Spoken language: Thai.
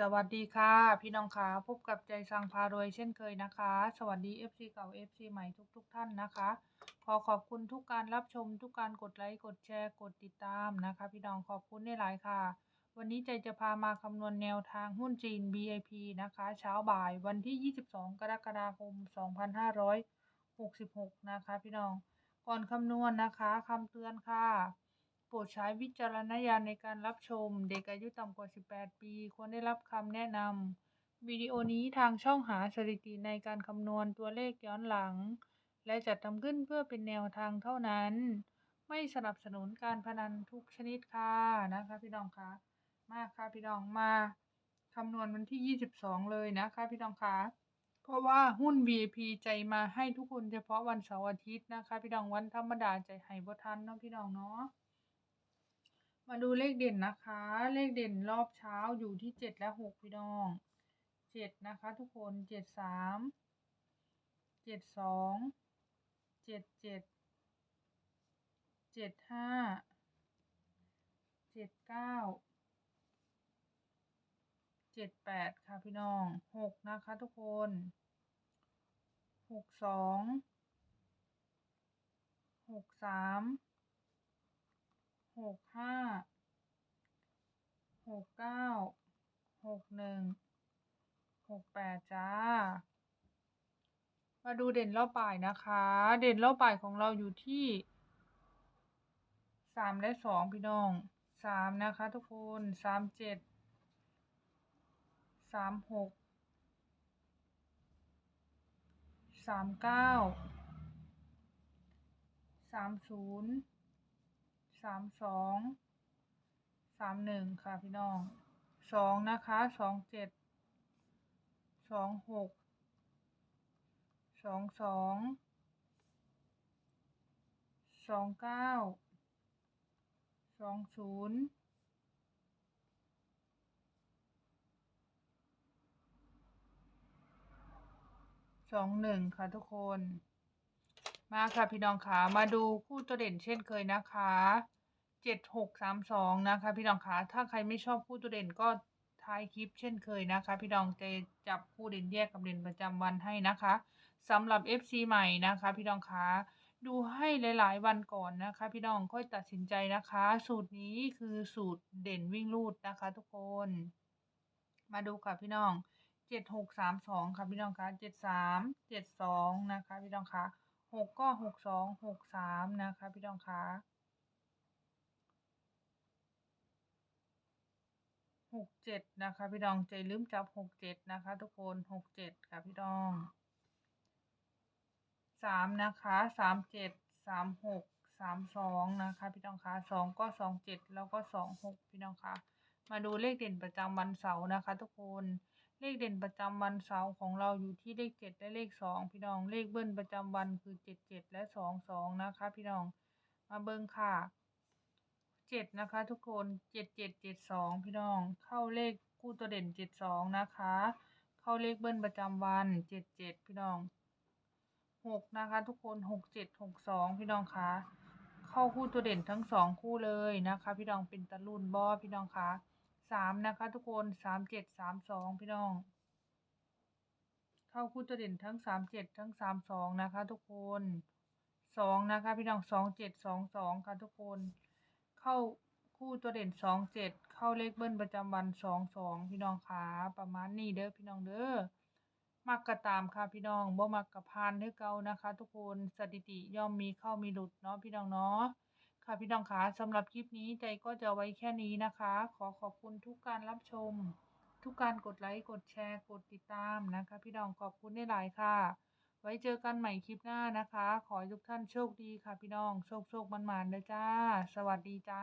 สวัสดีค่ะ พี่น้องคะพบกับใจสังพารวยเช่นเคยนะคะ สวัสดี FC เก่า FC ใหม่ทุกๆทท่านนะคะ ขอขอบคุณทุกการรับชมทุกการกดไลค์กดแชร์กดติดตามนะคะ พี่น้องขอบคุณในหลายค่ะ วันนี้ใจจะพามาคำนวณแนวทางหุ้นจีน BIP นะคะ เช้าบ่ายวันที่ 22 กรกฎาคม 2566 นะคะ พี่น้องก่อนคำนวณนะคะคำเตือนค่ะ โปรดใช้วิจารณญาณในการรับชม เด็กอายุต่ำกว่า 18 ปี ควรได้รับคำแนะนำ วิดีโอนี้ทางช่องหาสถิติในการคำนวณตัวเลขย้อนหลัง และจัดทำขึ้นเพื่อเป็นแนวทางเท่านั้น ไม่สนับสนุนการพนันทุกชนิดค่ะนะคะพี่น้องคะมาค่ะพี่น้องมาคำนวณวันที่ 22 เลยนะคะพี่น้องคะเพราะว่าหุ้น VIP ใจมาให้ทุกคนเฉพาะวันเสาร์อาทิตย์นะคะ พี่น้องวันธรรมดาใจให้บ่ทันเนาะพี่น้องเนาะ มาดูเลขเด่นนะคะ เลขเด่นรอบเช้าอยู่ที่เจ็ดและหกพี่น้องเจ็ดนะคะทุกคนเจ็ดสามเจ็ดสองเจ็ดเจ็ดเจ็ดห้าเจ็ดเก้าเจ็ดแปดค่ะพี่น้องหกนะคะทุกคนหกสองหกสาม หกห้าหกเก้าหกหนึ่งหกแปดจ้า มาดูเด่นรอบบ่ายนะคะ เด่นรอบบ่ายของเราอยู่ที่สามและสองพี่น้องสามนะคะทุกคนสามเจ็ดสามหกสามเก้าสามศูนย์ สามสองสามหนึ่งค่ะพี่น้องสองนะคะสองเจ็ดสองหกสองสองสองเก้าสองศูนย์สองหนึ่งค่ะทุกคน มาค่ะพี่น้องขามาดูคู่ตัวเด่นเช่นเคยนะคะ เจ็ดหกสามสองนะคะ พี่น้องขาถ้าใครไม่ชอบคู่ตัวเด่นก็ท้ายคลิปเช่นเคยนะคะ พี่น้องจะจับคู่เด่นแยกกับเด่นประจำวันให้นะคะสำหรับ FC ใหม่นะคะ พี่น้องขาดูให้หลาย ๆ วันก่อนนะคะ พี่น้องค่อยตัดสินใจนะคะ สูตรนี้คือสูตรเด่นวิ่งรูดนะคะ ทุกคน มาดูค่ะพี่น้องเจ็ดหกสามสองค่ะพี่น้องคะเจ็ดสามเจ็ดสองนะคะ พี่น้องคะหกก็หกสองหกสามนะคะ พี่น้องคะ หกเจ็ดนะคะ พี่น้องใจลืมจับหกเจ็ดนะคะ ทุกคนหกเจ็ดค่ะพี่น้องสามนะคะสามเจ็ดสามหกสามสองนะคะ พี่น้องคะสองก็สองเจ็ดแล้วก็สองหกพี่น้องคะมาดูเลขเด่นประจำวันเสาร์นะคะ ทุกคนเลขเด่นประจำวันเสาร์ของเราอยู่ที่เลขเจ็ดและเลขสองพี่น้องเลขเบิ้ลประจำวันคือเจ็ดเจ็ดและสองสองนะคะ พี่น้องมาเบิ้งค่ะ เจ็ดนะคะทุกคนเจ็ดเจ็ดเจ็ดสองพี่น้อง เข้าเลขคู่ตัวเด่นเจ็ดสองนะคะ เข้าเลขเบิ้ลประจำวันเจ็ดเจ็ดพี่น้องหกนะคะทุกคนหกเจ็ดหกสองพี่น้องคะเข้าคู่ตัวเด่นทั้งสองคู่เลยนะคะ พี่น้องเป็นตะลุนบอพี่น้องคะสามนะคะ ทุกคนสามเจ็ดสามสองพี่น้อง เข้าคู่ตัวเด่นทั้งสามเจ็ดทั้งสามสองนะคะ ทุกคนสองนะคะ พี่น้องสองเจ็ดสองสองค่ะทุกคน เข้าคู่ตัวเด่นสองเจ็ดเข้าเลขเบิ้ลประจำวันสองสองพี่น้องขาประมาณนี้เด้อพี่น้องเด้อมักกระตามค่ะพี่น้องบ่มักกระพานให้เก่านะคะ ทุกคนสถิติย่อมมีเข้ามีหลุดเนาะพี่น้องเนาะค่ะพี่น้องคะสำหรับคลิปนี้ใจก็จะไว้แค่นี้นะคะ ขอขอบคุณทุกการรับชม ทุกการกดไลค์กดแชร์กดติดตามนะคะ พี่น้องขอบคุณได้หลายค่ะ ไว้เจอกันใหม่คลิปหน้านะคะ ขอให้ทุกท่านโชคดีค่ะพี่น้อง โชคโชคมันๆเลยจ้า สวัสดีจ้า